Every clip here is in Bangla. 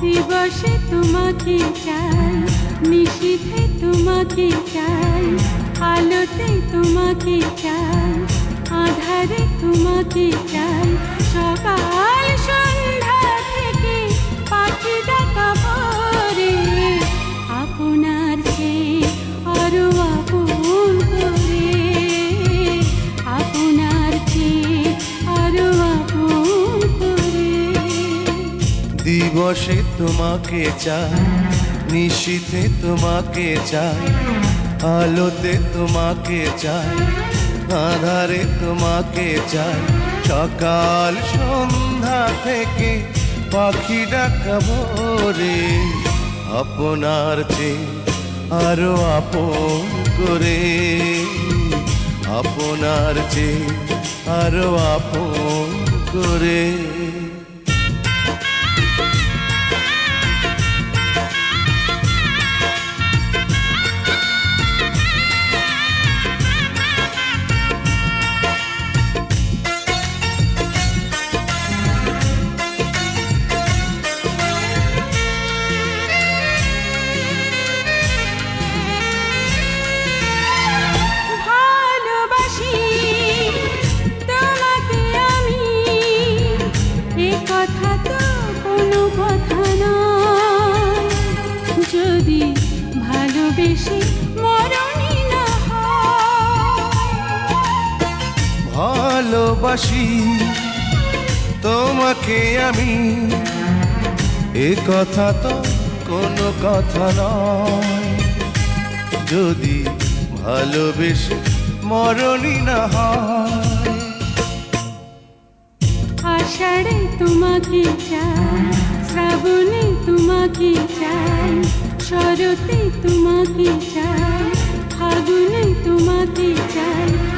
দিবসে তোমাকে চাই নিশীথে তোমাকে চাই আলোতে তোমাকে চাই আধারে তোমাকে চাই সকাল দিবসে তোমাকে চাই, নিশীথে তোমাকে চাই, আলোতে তোমাকে চাই, আধারে তোমাকে চাই। সকাল সন্ধ্যা থেকে পাখি ডাকা ভোরে আপনার চেয়ে আরও আপন করে। আপনার চেয়ে আরও আপন করে। ভালোবেসে মরণই না ভালোবাসি তোমাকে আমি। এ কথা তো কোনো কথা নয়। যদি ভালোবেসে মরণই না হয়। আষাঢ়ে তোমাকে চাই শ্রাবণে তোমাকে চাই। শরতে তোমাকে চাই ফাগুনে তোমাকে চাই।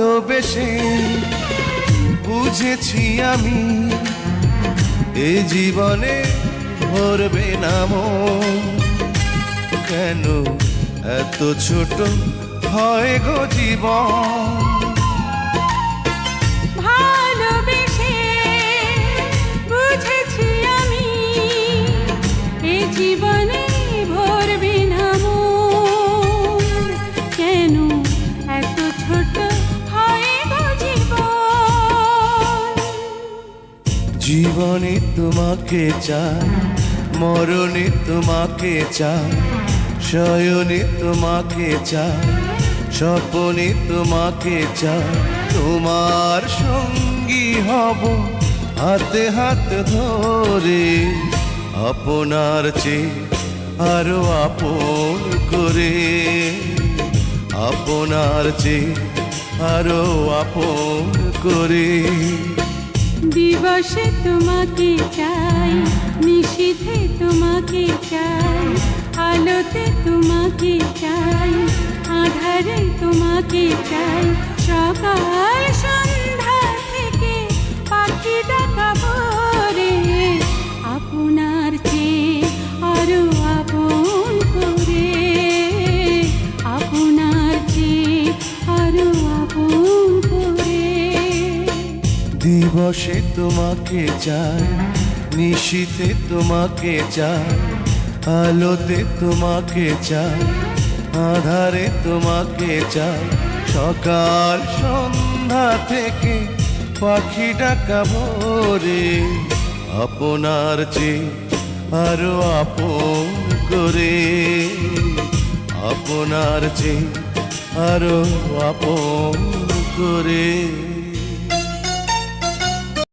ভালোবেসে বুঝেছি আমি এ জীবনে ভরবে না। কেন এত ছোট হয় গো জীবন জীবনে জীবনে তোমাকে চাই, মরণে তোমাকে চাই, শয়নে তোমাকে চাই, স্বপনে তোমাকে চাই। তোমার সঙ্গী হব হাতে হাত ধরে, আপনার চেয়ে আরও আপন করে। আপনার চেয়ে আরও আপন করে। দিবসে তোমাকে চাই নিশীথে তোমাকে চাই আলোতে তোমাকে চাই আধারে তোমাকে চাই সকাল দিবসে তোমাকে চাই নিশীতে তোমাকে চাই আলোতে তোমাকে চাই আধারে তোমাকে চাই সকাল সন্ধ্যা থেকে পাখি ডাকা ভোরে আপনার যে আরও আপন করে। আপনার যে আরও আপন করে।